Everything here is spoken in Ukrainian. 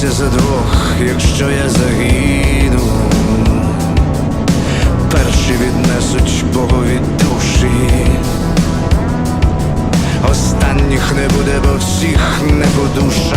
бийся за двох, якщо я загину. Перші віднесуть Богові душі, останніх не буде, бо всіх не по душах.